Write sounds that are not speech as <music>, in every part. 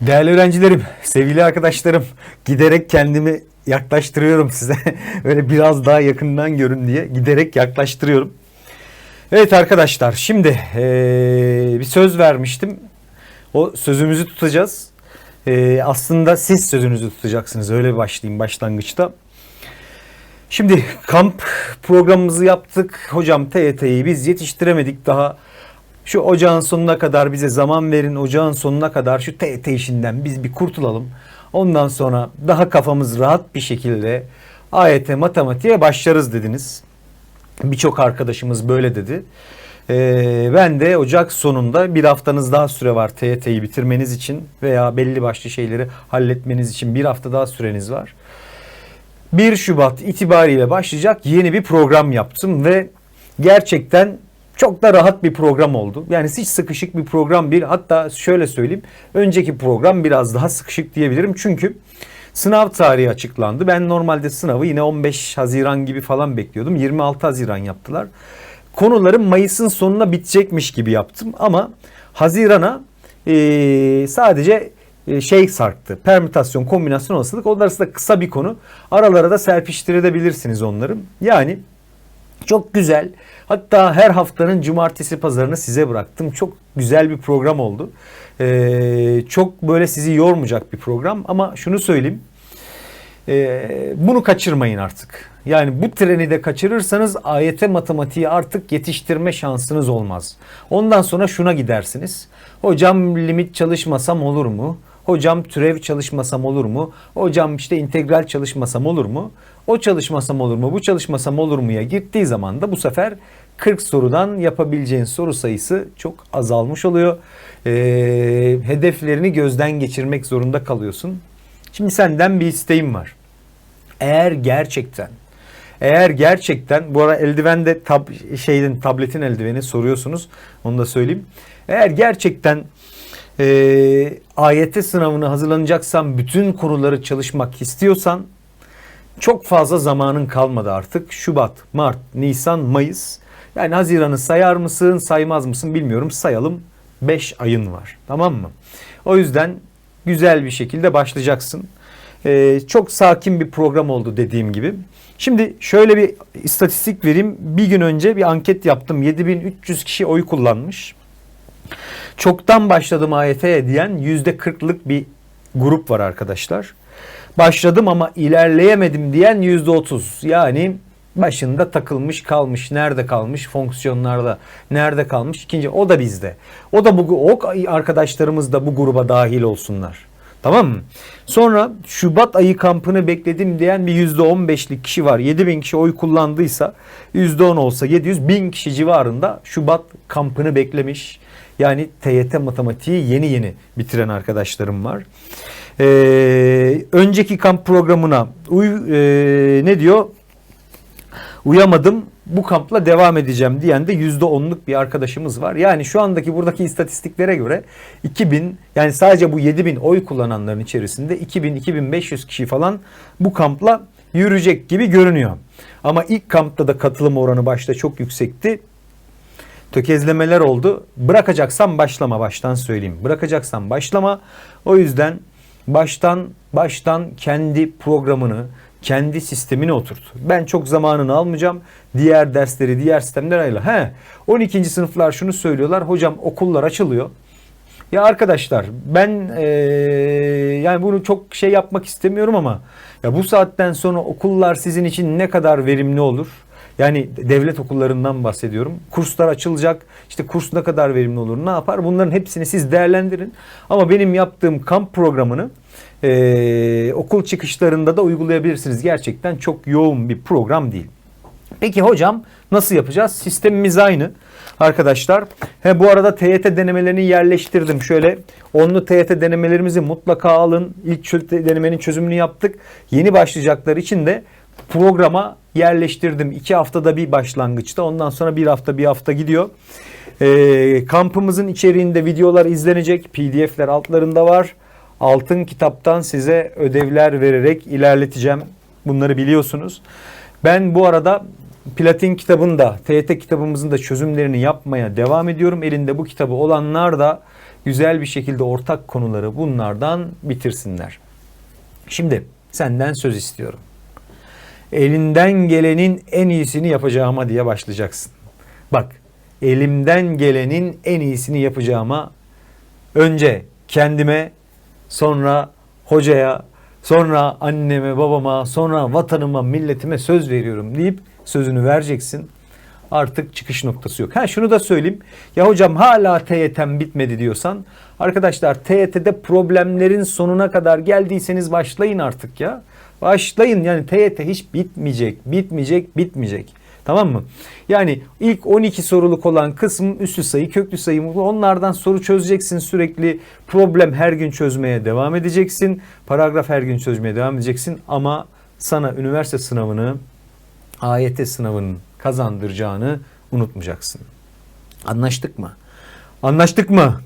Değerli öğrencilerim, sevgili arkadaşlarım, giderek kendimi yaklaştırıyorum size. <laughs> Öyle biraz daha yakından görün diye giderek yaklaştırıyorum. Evet arkadaşlar, şimdi eee, bir söz vermiştim. O sözümüzü tutacağız. Eee, aslında siz sözünüzü tutacaksınız. Öyle başlayayım başlangıçta. Şimdi kamp programımızı yaptık. Hocam TYT'yi biz yetiştiremedik daha. Şu ocağın sonuna kadar bize zaman verin. Ocağın sonuna kadar şu TYT işinden biz bir kurtulalım. Ondan sonra daha kafamız rahat bir şekilde AYT matematiğe başlarız dediniz. Birçok arkadaşımız böyle dedi. Ee, ben de Ocak sonunda bir haftanız daha süre var TYT'yi bitirmeniz için veya belli başlı şeyleri halletmeniz için bir hafta daha süreniz var. 1 Şubat itibariyle başlayacak yeni bir program yaptım ve gerçekten çok da rahat bir program oldu. Yani hiç sıkışık bir program değil. Hatta şöyle söyleyeyim. Önceki program biraz daha sıkışık diyebilirim. Çünkü sınav tarihi açıklandı. Ben normalde sınavı yine 15 Haziran gibi falan bekliyordum. 26 Haziran yaptılar. Konularım Mayıs'ın sonuna bitecekmiş gibi yaptım ama Haziran'a eee, sadece e, şey sarktı. Permütasyon, kombinasyon olasılık. Onlar da kısa bir konu. Aralara da serpiştirebilirsiniz onları. Yani çok güzel. Hatta her haftanın cumartesi pazarını size bıraktım. Çok güzel bir program oldu. Ee, çok böyle sizi yormayacak bir program ama şunu söyleyeyim. Ee, bunu kaçırmayın artık. Yani bu treni de kaçırırsanız AYT matematiği artık yetiştirme şansınız olmaz. Ondan sonra şuna gidersiniz. Hocam limit çalışmasam olur mu? Hocam türev çalışmasam olur mu? Hocam işte integral çalışmasam olur mu? O çalışmasam olur mu? Bu çalışmasam olur mu'ya gittiği zaman da bu sefer 40 sorudan yapabileceğin soru sayısı çok azalmış oluyor. Ee, hedeflerini gözden geçirmek zorunda kalıyorsun. Şimdi senden bir isteğim var. Eğer gerçekten eğer gerçekten bu ara eldivende tab şeyin tabletin eldiveni soruyorsunuz. Onu da söyleyeyim. Eğer gerçekten e, AYT sınavına hazırlanacaksan bütün konuları çalışmak istiyorsan çok fazla zamanın kalmadı artık. Şubat, Mart, Nisan, Mayıs. Yani Haziran'ı sayar mısın, saymaz mısın bilmiyorum. Sayalım 5 ayın var. Tamam mı? O yüzden güzel bir şekilde başlayacaksın. Ee, çok sakin bir program oldu dediğim gibi. Şimdi şöyle bir istatistik vereyim. Bir gün önce bir anket yaptım. 7300 kişi oy kullanmış. Çoktan başladım AYT'ye diyen %40'lık bir grup var arkadaşlar. Başladım ama ilerleyemedim diyen %30. Yani başında takılmış kalmış. Nerede kalmış? Fonksiyonlarda. Nerede kalmış? İkinci o da bizde. O da bu o arkadaşlarımız da bu gruba dahil olsunlar. Tamam mı? Sonra Şubat ayı kampını bekledim diyen bir %15'lik kişi var. 7000 kişi oy kullandıysa %10 olsa 700 bin kişi civarında Şubat kampını beklemiş. Yani TYT matematiği yeni yeni bitiren arkadaşlarım var. Ee, önceki kamp programına uy, e, ne diyor? Uyamadım bu kampla devam edeceğim diyen de %10'luk bir arkadaşımız var. Yani şu andaki buradaki istatistiklere göre 2000 yani sadece bu 7000 oy kullananların içerisinde 2000-2500 kişi falan bu kampla yürüyecek gibi görünüyor. Ama ilk kampta da katılım oranı başta çok yüksekti. Tökezlemeler oldu. Bırakacaksan başlama baştan söyleyeyim. Bırakacaksan başlama. O yüzden baştan baştan kendi programını, kendi sistemini oturt. Ben çok zamanını almayacağım. Diğer dersleri, diğer sistemler ayla. He, 12. sınıflar şunu söylüyorlar. Hocam okullar açılıyor. Ya arkadaşlar ben eee, yani bunu çok şey yapmak istemiyorum ama ya bu saatten sonra okullar sizin için ne kadar verimli olur? Yani devlet okullarından bahsediyorum. Kurslar açılacak. İşte kurs ne kadar verimli olur? Ne yapar? Bunların hepsini siz değerlendirin. Ama benim yaptığım kamp programını eee, okul çıkışlarında da uygulayabilirsiniz. Gerçekten çok yoğun bir program değil. Peki hocam nasıl yapacağız? Sistemimiz aynı arkadaşlar. He, bu arada TYT denemelerini yerleştirdim. Şöyle onlu TYT denemelerimizi mutlaka alın. İlk denemenin çözümünü yaptık. Yeni başlayacaklar için de programa yerleştirdim. İki haftada bir başlangıçta. Ondan sonra bir hafta bir hafta gidiyor. Ee, kampımızın içeriğinde videolar izlenecek. PDF'ler altlarında var. Altın kitaptan size ödevler vererek ilerleteceğim. Bunları biliyorsunuz. Ben bu arada Platin kitabında, TYT kitabımızın da çözümlerini yapmaya devam ediyorum. Elinde bu kitabı olanlar da güzel bir şekilde ortak konuları bunlardan bitirsinler. Şimdi senden söz istiyorum. Elinden gelenin en iyisini yapacağıma diye başlayacaksın. Bak, elimden gelenin en iyisini yapacağıma önce kendime, sonra hocaya, sonra anneme, babama, sonra vatanıma, milletime söz veriyorum deyip sözünü vereceksin. Artık çıkış noktası yok. Ha şunu da söyleyeyim. Ya hocam hala TYT'm bitmedi diyorsan arkadaşlar TYT'de problemlerin sonuna kadar geldiyseniz başlayın artık ya. Başlayın yani TYT hiç bitmeyecek, bitmeyecek, bitmeyecek. Tamam mı? Yani ilk 12 soruluk olan kısım üstü sayı, köklü sayı onlardan soru çözeceksin sürekli. Problem her gün çözmeye devam edeceksin. Paragraf her gün çözmeye devam edeceksin ama sana üniversite sınavını, AYT sınavının kazandıracağını unutmayacaksın. Anlaştık mı? Anlaştık mı?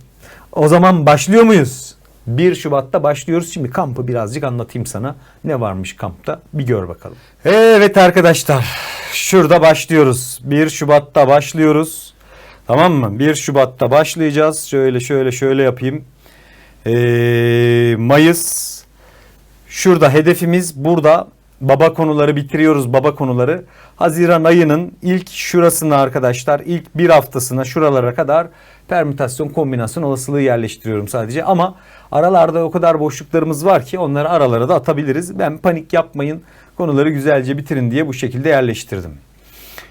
O zaman başlıyor muyuz? 1 Şubat'ta başlıyoruz. Şimdi kampı birazcık anlatayım sana. Ne varmış kampta? Bir gör bakalım. Evet arkadaşlar. Şurada başlıyoruz. 1 Şubat'ta başlıyoruz. Tamam mı? 1 Şubat'ta başlayacağız. Şöyle şöyle şöyle yapayım. Ee, Mayıs. Şurada hedefimiz burada. Baba konuları bitiriyoruz baba konuları. Haziran ayının ilk şurasına arkadaşlar ilk bir haftasına şuralara kadar permütasyon kombinasyon olasılığı yerleştiriyorum sadece. Ama aralarda o kadar boşluklarımız var ki onları aralara da atabiliriz. Ben panik yapmayın konuları güzelce bitirin diye bu şekilde yerleştirdim.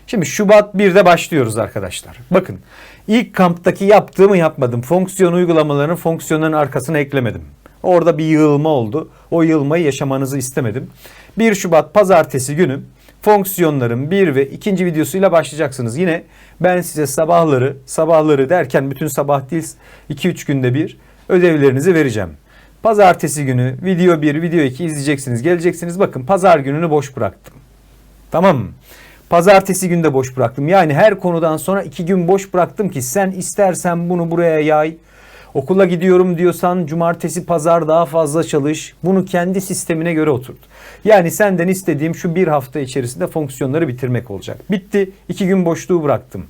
Şimdi Şubat 1'de başlıyoruz arkadaşlar. Bakın ilk kamptaki yaptığımı yapmadım. Fonksiyon uygulamalarının fonksiyonların arkasına eklemedim. Orada bir yığılma oldu. O yığılmayı yaşamanızı istemedim. 1 Şubat pazartesi günü fonksiyonların bir ve ikinci videosuyla başlayacaksınız. Yine ben size sabahları, sabahları derken bütün sabah değil 2-3 günde bir ödevlerinizi vereceğim. Pazartesi günü video 1, video 2 izleyeceksiniz. Geleceksiniz bakın pazar gününü boş bıraktım. Tamam mı? Pazartesi günde boş bıraktım. Yani her konudan sonra iki gün boş bıraktım ki sen istersen bunu buraya yay. Okula gidiyorum diyorsan cumartesi pazar daha fazla çalış. Bunu kendi sistemine göre oturt. Yani senden istediğim şu bir hafta içerisinde fonksiyonları bitirmek olacak. Bitti. iki gün boşluğu bıraktım.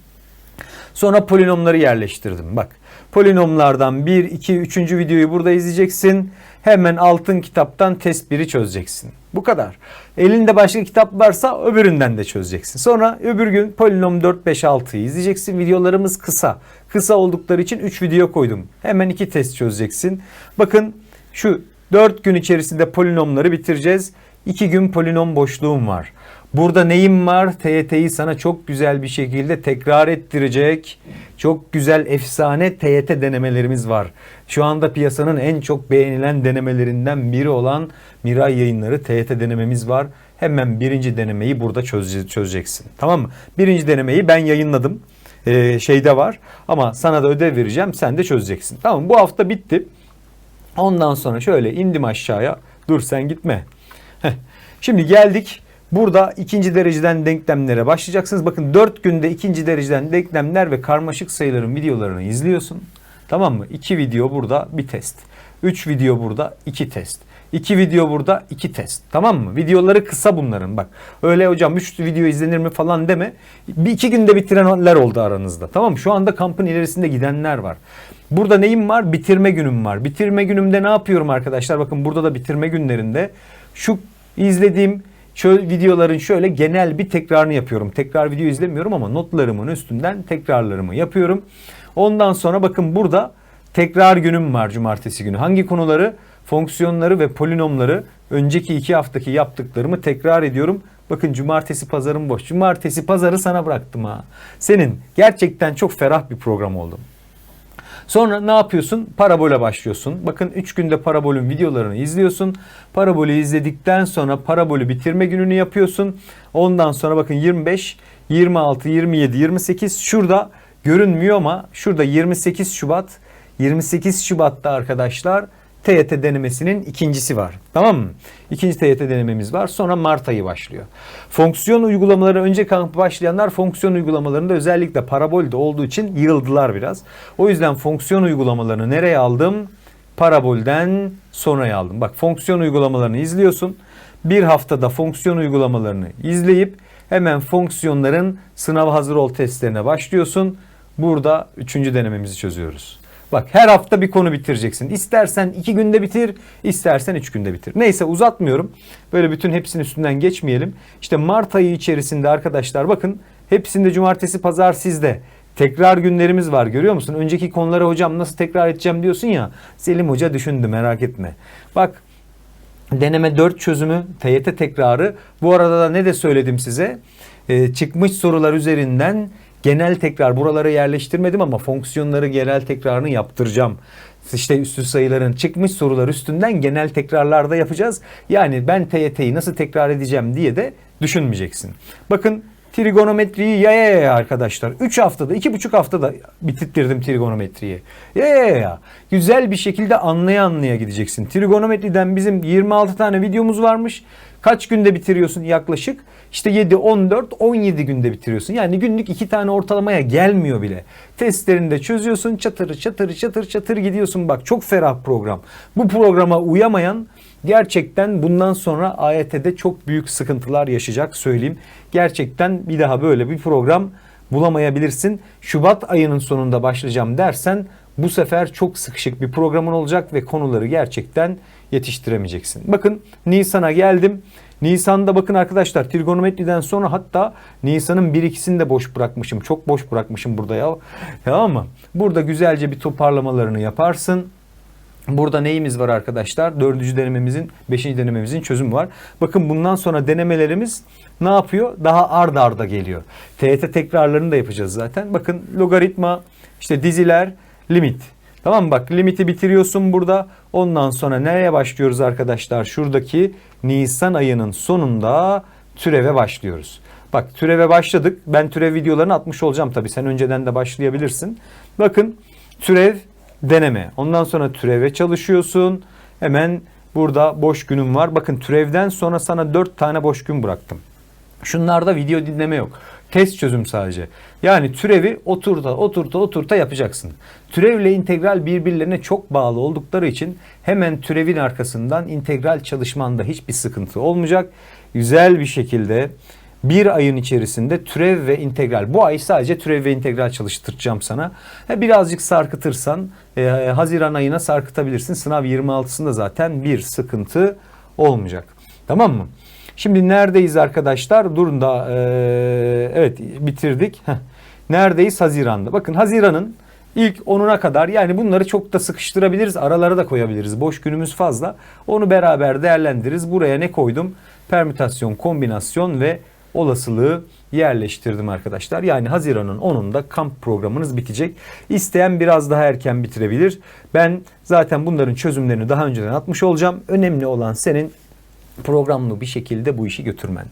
Sonra polinomları yerleştirdim. Bak polinomlardan 1, 2, 3. videoyu burada izleyeceksin. Hemen altın kitaptan test 1'i çözeceksin. Bu kadar. Elinde başka kitap varsa öbüründen de çözeceksin. Sonra öbür gün polinom 4, 5, 6'yı izleyeceksin. Videolarımız kısa. Kısa oldukları için 3 video koydum. Hemen 2 test çözeceksin. Bakın şu 4 gün içerisinde polinomları bitireceğiz. 2 gün polinom boşluğum var. Burada neyim var? TYT'yi sana çok güzel bir şekilde tekrar ettirecek. Çok güzel efsane TYT denemelerimiz var. Şu anda piyasanın en çok beğenilen denemelerinden biri olan Miray Yayınları TYT denememiz var. Hemen birinci denemeyi burada çöze- çözeceksin. Tamam mı? Birinci denemeyi ben yayınladım. Ee, şeyde var. Ama sana da ödev vereceğim. Sen de çözeceksin. Tamam Bu hafta bitti. Ondan sonra şöyle indim aşağıya. Dur sen gitme. Şimdi geldik. Burada ikinci dereceden denklemlere başlayacaksınız. Bakın 4 günde ikinci dereceden denklemler ve karmaşık sayıların videolarını izliyorsun. Tamam mı? 2 video burada bir test. 3 video burada 2 test. 2 video burada 2 test. Tamam mı? Videoları kısa bunların bak. Öyle hocam 3 video izlenir mi falan deme. Bir iki günde bitirenler oldu aranızda. Tamam mı? Şu anda kampın ilerisinde gidenler var. Burada neyim var? Bitirme günüm var. Bitirme günümde ne yapıyorum arkadaşlar? Bakın burada da bitirme günlerinde şu izlediğim şöyle videoların şöyle genel bir tekrarını yapıyorum. Tekrar video izlemiyorum ama notlarımın üstünden tekrarlarımı yapıyorum. Ondan sonra bakın burada tekrar günüm var cumartesi günü. Hangi konuları? Fonksiyonları ve polinomları önceki iki haftaki yaptıklarımı tekrar ediyorum. Bakın cumartesi pazarım boş. Cumartesi pazarı sana bıraktım ha. Senin gerçekten çok ferah bir program oldu. Sonra ne yapıyorsun? Parabole başlıyorsun. Bakın 3 günde parabolün videolarını izliyorsun. Parabolü izledikten sonra parabolü bitirme gününü yapıyorsun. Ondan sonra bakın 25, 26, 27, 28 şurada görünmüyor ama şurada 28 Şubat 28 Şubat'ta arkadaşlar TYT denemesinin ikincisi var. Tamam mı? İkinci TYT denememiz var. Sonra Mart ayı başlıyor. Fonksiyon uygulamaları önce kampı başlayanlar fonksiyon uygulamalarında özellikle parabolde olduğu için yığıldılar biraz. O yüzden fonksiyon uygulamalarını nereye aldım? Parabolden sonraya aldım. Bak fonksiyon uygulamalarını izliyorsun. Bir haftada fonksiyon uygulamalarını izleyip hemen fonksiyonların sınav hazır ol testlerine başlıyorsun. Burada üçüncü denememizi çözüyoruz. Bak her hafta bir konu bitireceksin. İstersen iki günde bitir, istersen üç günde bitir. Neyse uzatmıyorum. Böyle bütün hepsinin üstünden geçmeyelim. İşte Mart ayı içerisinde arkadaşlar bakın hepsinde cumartesi pazar sizde. Tekrar günlerimiz var görüyor musun? Önceki konuları hocam nasıl tekrar edeceğim diyorsun ya. Selim Hoca düşündü merak etme. Bak deneme 4 çözümü TYT tekrarı. Bu arada da ne de söyledim size? Ee, çıkmış sorular üzerinden genel tekrar buralara yerleştirmedim ama fonksiyonları genel tekrarını yaptıracağım. İşte üstü sayıların çıkmış sorular üstünden genel tekrarlarda yapacağız. Yani ben TYT'yi nasıl tekrar edeceğim diye de düşünmeyeceksin. Bakın trigonometriyi yaya yaya arkadaşlar. 3 haftada, 2,5 haftada bitirttirdim trigonometriyi. Yaya yaya. Güzel bir şekilde anlaya anlaya gideceksin. Trigonometriden bizim 26 tane videomuz varmış. Kaç günde bitiriyorsun yaklaşık? İşte 7, 14, 17 günde bitiriyorsun. Yani günlük 2 tane ortalamaya gelmiyor bile. Testlerini de çözüyorsun. Çatır çatır çatır çatır gidiyorsun. Bak çok ferah program. Bu programa uyamayan gerçekten bundan sonra AYT'de çok büyük sıkıntılar yaşayacak söyleyeyim. Gerçekten bir daha böyle bir program bulamayabilirsin. Şubat ayının sonunda başlayacağım dersen bu sefer çok sıkışık bir programın olacak ve konuları gerçekten yetiştiremeyeceksin. Bakın Nisan'a geldim. Nisan'da bakın arkadaşlar trigonometriden sonra hatta Nisan'ın bir ikisini de boş bırakmışım. Çok boş bırakmışım burada ya. Tamam mı? Burada güzelce bir toparlamalarını yaparsın. Burada neyimiz var arkadaşlar? Dördüncü denememizin, beşinci denememizin çözümü var. Bakın bundan sonra denemelerimiz ne yapıyor? Daha ard arda geliyor. TET tekrarlarını da yapacağız zaten. Bakın logaritma, işte diziler, limit. Tamam? Bak limiti bitiriyorsun burada. Ondan sonra nereye başlıyoruz arkadaşlar? Şuradaki Nisan ayının sonunda türeve başlıyoruz. Bak türeve başladık. Ben türev videolarını atmış olacağım tabii. Sen önceden de başlayabilirsin. Bakın türev deneme. Ondan sonra türeve çalışıyorsun. Hemen burada boş günüm var. Bakın türevden sonra sana 4 tane boş gün bıraktım. Şunlarda video dinleme yok. Test çözüm sadece. Yani türevi oturta oturta oturta yapacaksın. Türevle integral birbirlerine çok bağlı oldukları için hemen türevin arkasından integral çalışmanda hiçbir sıkıntı olmayacak. Güzel bir şekilde bir ayın içerisinde türev ve integral. Bu ay sadece türev ve integral çalıştıracağım sana. Ha, birazcık sarkıtırsan e, Haziran ayına sarkıtabilirsin. Sınav 26'sında zaten bir sıkıntı olmayacak. Tamam mı? Şimdi neredeyiz arkadaşlar? Durun da e, evet bitirdik. Neredeyiz? Haziran'da. Bakın Haziran'ın ilk 10'una kadar yani bunları çok da sıkıştırabiliriz. Aralara da koyabiliriz. Boş günümüz fazla. Onu beraber değerlendiririz. Buraya ne koydum? Permütasyon, kombinasyon ve olasılığı yerleştirdim arkadaşlar. Yani Haziran'ın 10'unda kamp programınız bitecek. İsteyen biraz daha erken bitirebilir. Ben zaten bunların çözümlerini daha önceden atmış olacağım. Önemli olan senin programlı bir şekilde bu işi götürmen.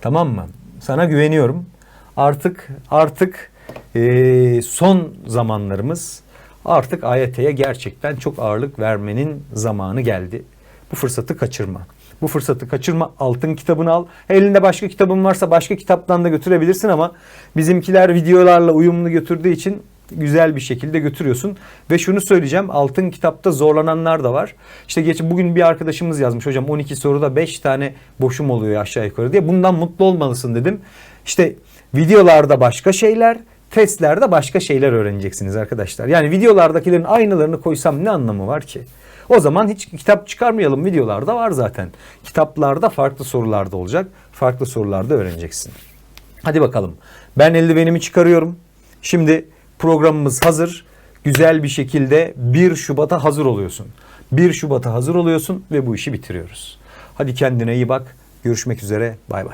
Tamam mı? Sana güveniyorum. Artık artık e, son zamanlarımız artık AYT'ye gerçekten çok ağırlık vermenin zamanı geldi. Bu fırsatı kaçırma. Bu fırsatı kaçırma. Altın kitabını al. Elinde başka kitabın varsa başka kitaptan da götürebilirsin ama bizimkiler videolarla uyumlu götürdüğü için güzel bir şekilde götürüyorsun. Ve şunu söyleyeceğim. Altın kitapta zorlananlar da var. İşte geç bugün bir arkadaşımız yazmış hocam 12 soruda 5 tane boşum oluyor aşağı yukarı diye. Bundan mutlu olmalısın dedim. İşte videolarda başka şeyler, testlerde başka şeyler öğreneceksiniz arkadaşlar. Yani videolardakilerin aynılarını koysam ne anlamı var ki? O zaman hiç kitap çıkarmayalım. Videolarda var zaten. Kitaplarda farklı sorularda olacak. Farklı sorularda öğreneceksin. Hadi bakalım. Ben eldivenimi çıkarıyorum. Şimdi programımız hazır. Güzel bir şekilde 1 Şubat'a hazır oluyorsun. 1 Şubat'a hazır oluyorsun ve bu işi bitiriyoruz. Hadi kendine iyi bak. Görüşmek üzere. Bay bay.